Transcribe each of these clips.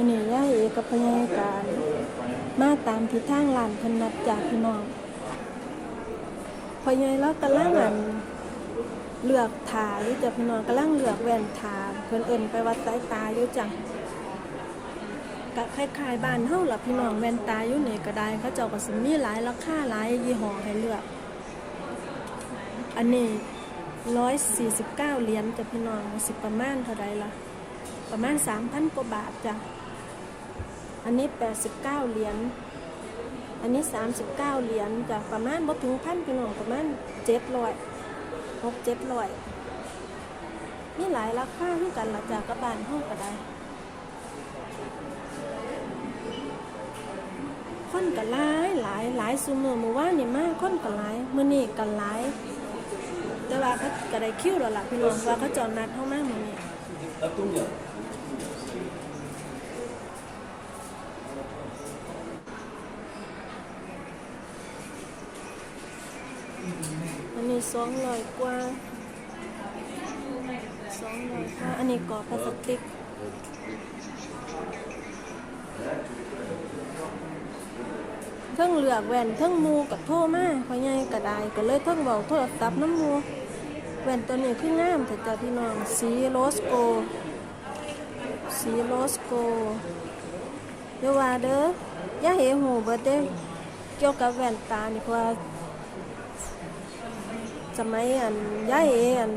วันนี้ย่าเอกับพยาการ มาตามทิศทางลานพนัดจากพี่น้องพอยายแล้วกำลังอันเลือกถาอยู่จ้ะพี่น้องกำลังเลือกแว่นถาเพิ่นเอินไปวัดสายตาอยู่จ้ะกะคล้ายๆบ้านเฮาล่ะพี่น้องแว่นตาอยู่นี่ก็ได้เขาเจ้าก็สิมีหลายราคาหลายยี่ห้อให้เลือก อันนี้ร้อยสี่สิบเก้าเหรียญจ้ะพี่น้องสิประมาณเท่าไรล่ะ ประมาณสามพันกว่าบาทจ้ะ อันนี้แปดสิบเก้าเหรียญ อันนี้สามสิบเก้าเหรียญจ้ะประมาณบ่ถึงพันพี่น้องประมาณเจ็ดร้อยหกเจ็ดร้อยมีหลายราคาที่กันละจ้ะกับบ้านห้องก็ได้คนก็หลายหลายหลายซุมือมือว่านนี่มากคนก็หลายมื้อนี้ก็หลาย แต่ว่าเขาก็ได้คิวแล้วล่ะพี่น้องว่าเขาจอดนัดเข้ามามื้อนี้ อันนี้สองร้อยกว่าสองร้อยกว่าอันนี้กรอบพลาสติกเทิงเหลือกแว่นเทิงมูกับโทมาพอใหญ่กระไดก็เลยเทิงเบาโทรศัพท์น้ำมูแว่นตัวนี้คืองามแต่จ้าพี่น้องสีโรสโก สีโรสโก เดี๋ยวว่าเด้อย่าเหหูเบิดเด้เกี่ยวกับแว่นตานี่เพราะว่าสมัยอันย่าเออัน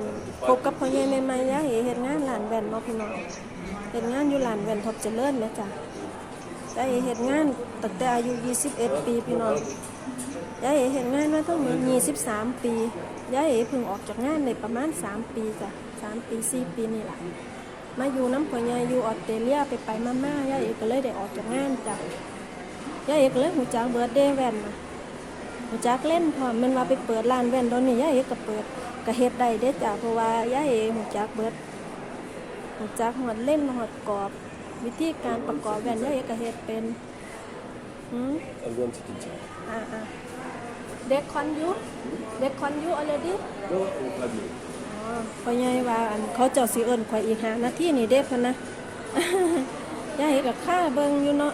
พบกับพ่อใหญ่ใหม่ๆย่าเอเฮ็ดงานร้านแว่นเนาะพี่น้องเฮ็ดงานอยู่ร้านแว่นทบเจริญแม่จ้ะย่าเอเฮ็ดงานตั้งแต่อายุ 21 ปีพี่น้องย่าเอเฮ็ดงานมาทั้งหมด23 ปีย่าเอเพิ่งออกจากงานได้ประมาณ 3 ปีจ้ะ3 ปี 4 ปีนี่แหละ มาอยู่น้ำพ่อใหญ่อยู่ออสเตรเลียไปไปๆมาๆย่าเอก็เลยได้ออกจากงานจ้ะย่าเอก็เลยหูจักเบิร์ดเดย์แว่นนะรู้จักเล่นพร้อมแมันว่าไปเปิดร้านแว่นตอนนี้ยายเอกก็เปิดก็เฮ็ดได้เด้จ้ะเพราะว่ายายเอกรู้จักเบิดรู้จักหอดเล่นหอดกรอบ วิธีการประกอบแว่นยายเอกก็เฮ็ดเป็นหืม I'm going to teach you. อ่าอ่าเด็กคอนยูเด็กคอนยูอะไรดิ No, au clavier. อ๋อ พ่อใหญ่ว่าอันเขาเจ้าสิเอิ้นข่อยอีกหานาทีนี่เด้พะนะยายกก็ค่าเบิ่งอยู่เนาะ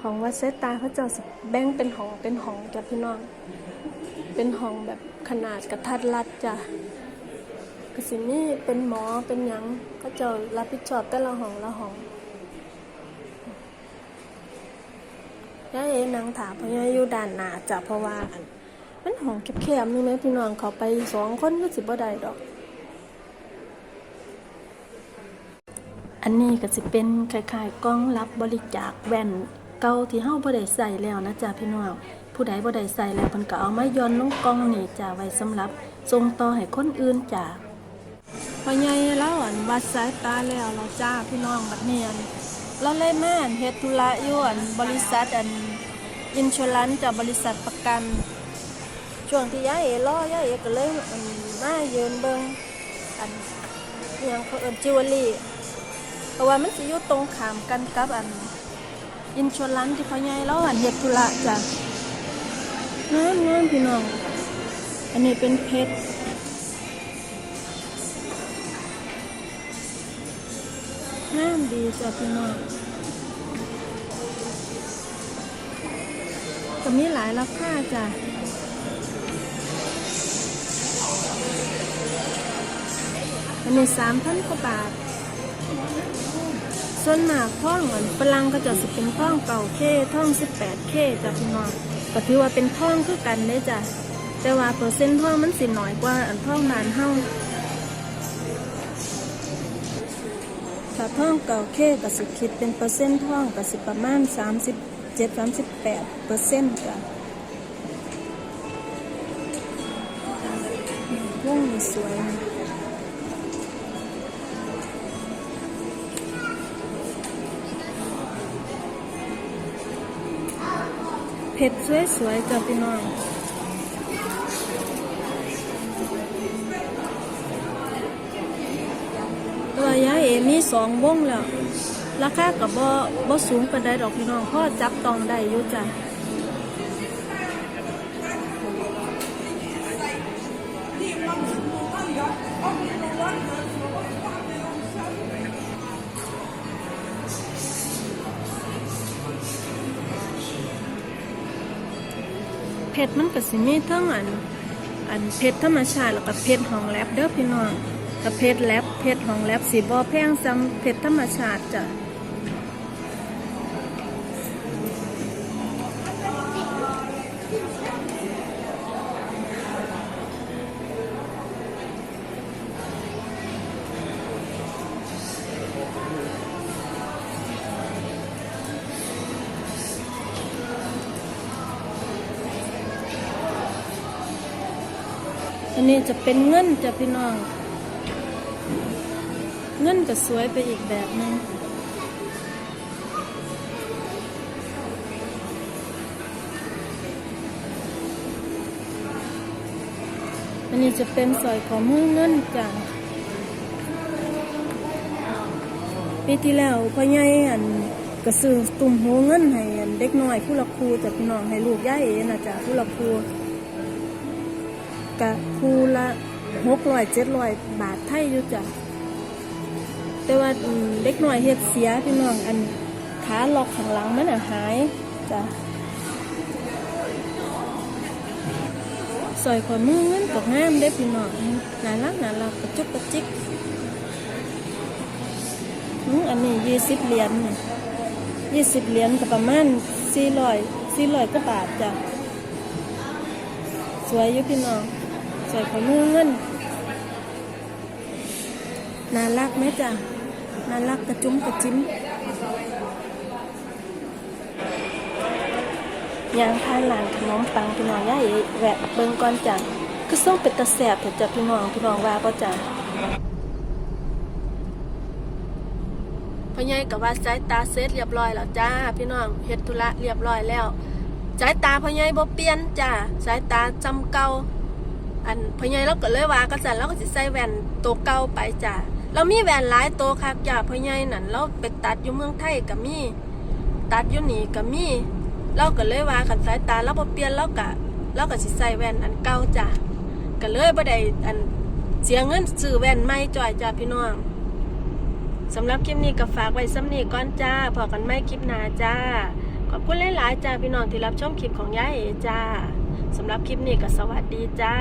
ของวัดเซตาเขาเจะสิแบ่งเป็นห้องเป็นห้องจ้ะพี่น้อง เป็นห้องแบบขนาดกระทัดรัดจ้ะ ก็สินี่เป็นหมอเป็นหยังเขาเจะรับผิดชอบแต่ละห้องละห้องยายเอนางถามเพราะยายอยู่ด้านหน้าจ้ะเพราะว่าอันมันห้องแคบๆนี่ไหมพี่น้องเขาไปสองคนก็สิบ่ได้ดอก อันนี้ก็สิเป็นคล้ายๆกล้องรับบริจาคแว่นเก่าที่เฮาบ่ได้ใส่แล้วนะจ๊ะพี่น้องผู้ใดบ่ได้ใส่แล้วเพิ่นก็เอามาย้อนลงกล้องนี่จ้ะไว้สำหรับส่งต่อให้คนอื่นจ้ะ พอใหญ่แล้วอันวัดสายตาแล้วเราจ้าพี่น้องบัดเนี้อันเราเลยมานเฮ็ดธุระอยู่อันบริษัทอันอินชลันจากบริษัทประกัน ช่วงที่ย้ายเอรอย่าเอก็เลยอันมาเยืนเบิงอันอิหยังเขาเอิ้นจิวเวลรี่เพราะว่ามันสิอยู่ตรงขามกันกับอันอินชวลันที่พ่อใหญ่เราอันเฮ็ดธุระจ้ะงามงามพี่น้อง อันนี้เป็นเพชร งามดีจ้ะพี่น้องก็มีหลายราคาจ้ะอันนี้สามพันกว่าบาท ส่วนมากท่องเหมือนฝรั่งก็จะสิเป็นท่องเก่าเคท่อง18เคจ้ะพี่น้องก็ถือว่าเป็นท่องคือกันเลยจ้ะแต่ว่าเปอร์เซ็นต์ท่องมันสิน้อยกว่าอันท่องบานเฮา ท่องเก่าเคก็สิคิดเป็นเปอร์เซ็นต์ท่องก็สิประมาณ 37 38เปอร์เซ็นต์จ้ะวงนี้สวยเผ็ดสวยๆจ้ะพี่น้องตัวยาเอ มีสองวงแล้ว ราคากับบ่บ่สูงปานใดดอกพี่น้องพ่อจับตองได้ยุ่จ้ะเพชรมันก็สิมีทั้งอันอันเพชรธรรมชาติแล้วก็เพชรห้องแลบเด้อพี่น้อง ถ้าเพชรแลบเพชรของแลบสิบ่แพงซ้ำเพชรธรรมชาติจ้ะอันนี้จะเป็นเงินจ้ะพี่น้อง เงินก็สวยไปอีกแบบหนึงอันนี้จะเป็นสอยของมือเงินจ้ะปีที่แล้วพ่อใหญ่อันก็ซื้อตุ่มหูเงินให้อันเด็กน้อยผู้ละครูจ้ะพี่น้องให้ลูกย่าเอ๋นะจ้ะผู้ละครูกะครูละหกร้อยเจ็ดร้อยบาทไทยอยู่จ้ะ แต่ว่าเด็กหน้อยเฮ็ดเสียพี่น้องอันขาล็อกข้างหลังมันอะหายจ้ะสอยขอมือเงินตกงามเด้พี่น้องน่ารักน่ารักกระจุกกระจิกอันนี้ยี่สิบเหรียญยี่สิบเหรียญก็ประมาณสี่ร้อยสี่ร้อยกว่าบาทจ้ะสวยอยู่พี่น้องสอยขอมือเงินน่ารักไหมจ้ะ น่ารักกระจุ้มกระจิ้มยางพานหลานขนมปังพี่น้องย่าเอ๋แวะเบิ่งก่อนจ้ะคือส่งเป็นตะแสบเถอะจ้ะพี่น้องพี่น้องว่าก็จ้ะพ่อใหญ่กับว่าสายตาเสร็จเรียบร้อยแล้วจ้า พี่น้องเฮ็ดธุระเรียบร้อยแล้วสายตาพ่อใหญ่บ่เปลี่ยนจ้าสายตาจำเก่าอันพ่อใหญ่เราก็เลยว่าก็สั่นเราก็สิใส่แว่นตัวเก่าไปจ้ะ เรามีแหวนหลายตัวคักจ้ะพ่อใหญ่นั่นเราไปตัดอยู่เมืองไทยก็มี ตัดอยู่หนี่ก็มีเราก็เลยว่าคันสายตาเราบ่เปลี่ยนเราก็เราก็สิใส่แว่นอันเก่าจ้ะก็เลยบ่ได้อันเสียเงินซื้อแว่นใหม่จ่อยจ้ะพี่น้องสำหรับคลิปนี้ก็ฝากไว้ซ้ำนี้ก่อนจ้าพอกันไม่คลิปหน้าจ้า ขอบคุณหลายๆจ้าพี่น้องที่รับชมคลิปของยายเอจ้าสำหรับคลิปนี้ก็สวัสดีจ้า